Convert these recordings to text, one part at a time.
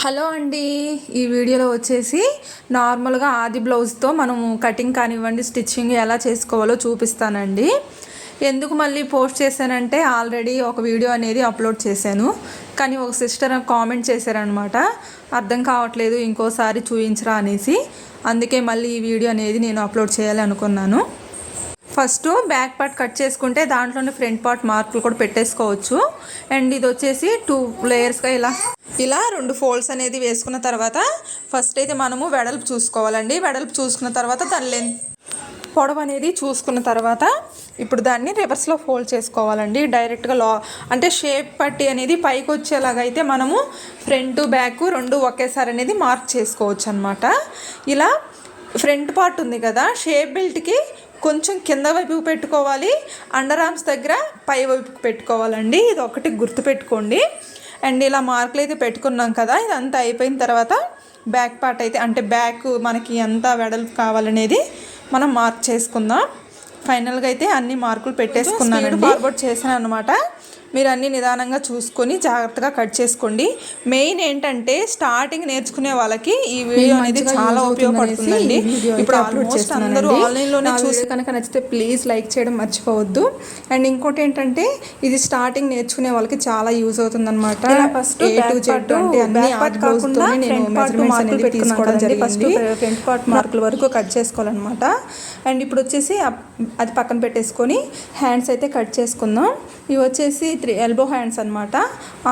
Hello అండి. ఈ వీడియోలో వచ్చేసి నార్మల్గా ఆది బ్లౌజ్తో మనం కటింగ్ కానివ్వండి స్టిచ్చింగ్ ఎలా చేసుకోవాలో చూపిస్తానండి. ఎందుకు మళ్ళీ పోస్ట్ చేశానంటే ఆల్రెడీ ఒక వీడియో అనేది అప్లోడ్ చేశాను. కానీ ఒక సిస్టర్ కామెంట్ చేశారనమాట. అర్థం కావట్లేదు ఇంకోసారి చూపించరా అనేసి. అందుకే మళ్ళీ ఈ వీడియో అనేది నేను అప్లోడ్ చేయాలి అనుకున్నాను ఫస్ట్ బ్యాక్ పార్ట్ కట్ చేసుకుంటే దాంట్లోనే ఫ్రంట్ పార్ట్ మార్కులు కూడా పెట్టేసుకోవచ్చు. అండ్ ఇది వచ్చేసి టూ లేయర్స్గా ఇలా ఇలా రెండు ఫోల్డ్స్ అనేది వేసుకున్న తర్వాత ఫస్ట్ అయితే మనము వెడల్పు చూసుకోవాలండి. వెడల్పు చూసుకున్న తర్వాత దాని లెంత్ పొడవు అనేది చూసుకున్న తర్వాత ఇప్పుడు దాన్ని రివర్స్లో ఫోల్డ్ చేసుకోవాలండి. డైరెక్ట్గా లా అంటే షేప్ పట్టి అనేది పైకి వచ్చేలాగా అయితే మనము ఫ్రంట్ బ్యాక్ రెండు ఒకేసారి అనేది మార్క్ చేసుకోవచ్చు అనమాట ఇలా ఫ్రంట్ పార్ట్ ఉంది కదా షేప్ బెల్ట్కి కొంచెం కింద వైపు పెట్టుకోవాలి. అండర్ ఆర్మ్స్ దగ్గర పై వైపుకి పెట్టుకోవాలండి. ఇది ఒకటి గుర్తుపెట్టుకోండి అండ్ ఇలా మార్కులు అయితే పెట్టుకున్నాం కదా ఇదంతా అయిపోయిన తర్వాత బ్యాక్ పార్ట్ అయితే అంటే బ్యాక్ మనకి ఎంత వెడల్పు కావాలనేది మనం మార్క్ చేసుకుందాం. ఫైనల్గా అయితే అన్ని మార్కులు పెట్టేసుకున్నాను ఫార్వర్డ్ చేశాను అనమాట మీరు అన్ని నిదానంగా చూసుకొని జాగ్రత్తగా కట్ చేసుకోండి. మెయిన్ ఏంటంటే స్టార్టింగ్ నేర్చుకునే వాళ్ళకి ఈ వీడియో అనేది చాలా ఉపయోగపడుతుందండి. ఇప్పుడు ఆల్మోస్ట్ అందరూ ఆన్లైన్లోనే చూసి కనుక నచ్చితే ప్లీజ్ లైక్ చేయడం మర్చిపోవద్దు. అండ్ ఇంకోటి ఏంటంటే ఇది స్టార్టింగ్ నేర్చుకునే వాళ్ళకి చాలా యూజ్ అవుతుంది అనమాట ఫస్ట్ ఏ టు జెడ్ అంటే అన్ని ఆర్ట్ కాకుండా నేను మెజర్మెంట్స్ అనేది తీసుకోవడం జరిగింది. ఫ్రంట్ పార్ట్ మార్కుల వరకు కట్ చేసుకోవాలన్నమాట. అండ్ ఇప్పుడు వచ్చేసి అది పక్కన పెట్టేసుకొని హ్యాండ్స్ అయితే కట్ చేసుకుందాం. ఇవి వచ్చేసి త్రీ ఎల్బో హ్యాండ్స్ అనమాట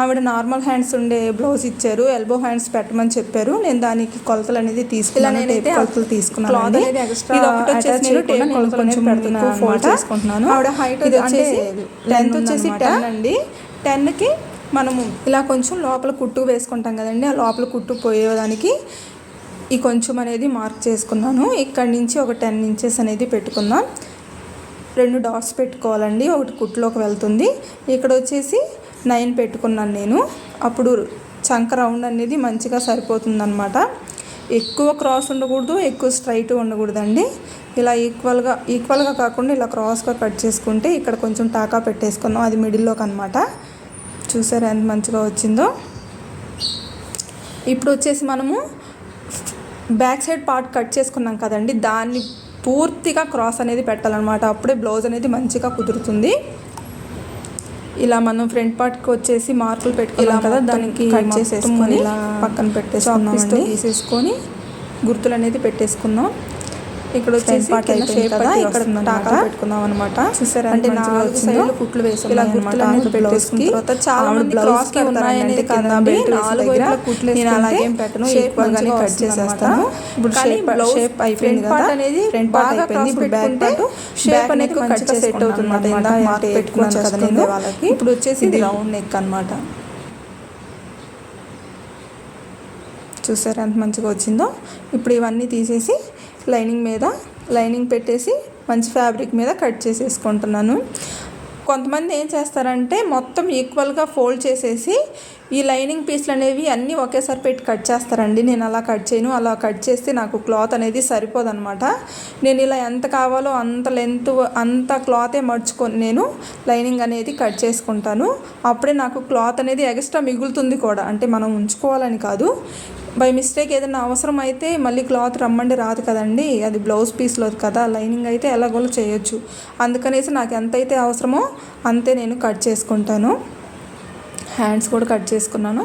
ఆవిడ నార్మల్ హ్యాండ్స్ ఉండే బ్లౌజ్ ఇచ్చారు. ఎల్బో హ్యాండ్స్ పెట్టమని చెప్పారు. నేను దానికి కొలతలు అనేది తీసుకున్నాను. టేప్ కొలతలు తీసుకున్నాను పెడుతున్నాను ఆవిడ ఇది అంటే వచ్చేసి లెంత్ వచ్చేసి. టెన్ అండి. టెన్కి మనము ఇలా కొంచెం లోపల కుట్టు వేసుకుంటాం కదండి. ఆ లోపల కుట్టు పోయేదానికి ఈ కొంచెం అనేది మార్క్ చేసుకున్నాను. ఇక్కడ నుంచి ఒక టెన్ ఇంచెస్ అనేది పెట్టుకుందాం. రెండు డాట్స్ పెట్టుకోవాలండి. ఒకటి కుట్లోకి వెళ్తుంది. ఇక్కడ వచ్చేసి నైన్ పెట్టుకున్నాను నేను. అప్పుడు చంక రౌండ్ అనేది మంచిగా సరిపోతుందనమాట ఎక్కువ క్రాస్ ఉండకూడదు ఎక్కువ స్ట్రైట్ ఉండకూడదండి. ఇలా ఈక్వల్గా ఈక్వల్గా కాకుండా ఇలా క్రాస్గా కట్ చేసుకుంటే ఇక్కడ కొంచెం టాకా పెట్టేసుకుందాం. అది మిడిల్లోకి అనమాట చూసారా ఎంత మంచిగా వచ్చిందో. ఇప్పుడు వచ్చేసి మనము బ్యాక్ సైడ్ పార్ట్ కట్ చేసుకున్నాం కదండి. దాన్ని పూర్తిగా క్రాస్ అనేది పెట్టాలన్నమాట. అప్పుడే బ్లౌజ్ అనేది మంచిగా కుదురుతుంది. ఇలా మనం ఫ్రంట్ పార్ట్కి వచ్చేసి మార్కులు పెట్టుకున్నాం కదా దానికి కట్ చేసేసుకొని ఇలా పక్కన పెట్టేసుకున్నాం తీసేసుకొని గుర్తులు అనేది పెట్టేసుకుందాం ఇక్కడ వచ్చేసి కింద షేప్ కదా, ఇక్కడ టాకా టాకా పెట్టుకుందాం అనమాట చూసారా అంటే నాలుగు వచ్చిందో? సైడ్లు కుట్లు వేసుకున్నాం ఇలా గుర్తులు అనేది అనేది పెట్టేసుకున్న తర్వాత చాలా మంది క్రాస్కి ఉన్నాయి ఉన్నాయనేది అనేది కింద బెల్ట్ నాలుగు వైపులా కుట్లు నేను అలాగేం పెట్టను, equal గానే వస్తుంది చేసేస్తాను. ఇప్పుడు blouse shape అయిపోయింది కదా, అనేది front part బాగా అయిపోయింది, ఇప్పుడు part shape back అనేది మంచిగా మంచిగా సెట్ అవుతుంది అన్నమాట. మార్క్ పెట్టుకున్నాను కదా నేను. వాళ్ళకి. ఇప్పుడు వచ్చేసి ఇది ఇది రౌండ్ నెక్ అన్నమాట చూసారా ఎంత మంచిగా వచ్చిందో ఇప్పుడు ఇవన్నీ తీసేసి లైనింగ్ మీద లైనింగ్ పెట్టేసి మంచి ఫ్యాబ్రిక్ మీద కట్ చేసేసుకుంటున్నాను. కొంతమంది ఏం చేస్తారంటే మొత్తం ఈక్వల్గా ఫోల్డ్ చేసేసి ఈ లైనింగ్ పీస్లు అనేవి అన్నీ ఒకేసారి పెట్టి కట్ చేస్తారండి. నేను అలా కట్ చేయను. అలా కట్ చేస్తే నాకు క్లాత్ అనేది సరిపోదన్నమాట నేను ఇలా ఎంత కావాలో అంత లెంత్ అంత క్లాతే మర్చుకొని నేను లైనింగ్ అనేది కట్ చేసుకుంటాను. అప్పుడే నాకు క్లాత్ అనేది ఎక్స్ట్రా మిగులుతుంది కూడా. అంటే మనం ఉంచుకోవాలని కాదు. బై మిస్టేక్ ఏదైనా అవసరం అయితే మళ్ళీ క్లాత్ రమ్మండి రాదు కదండి. అది బ్లౌజ్ పీస్లో కదా. లైనింగ్ అయితే ఎలాగోలో చేయొచ్చు. అందుకనేసి నాకు ఎంత అయితే అవసరమో అంతే నేను కట్ చేసుకుంటాను. హ్యాండ్స్ కూడా కట్ చేసుకున్నాను.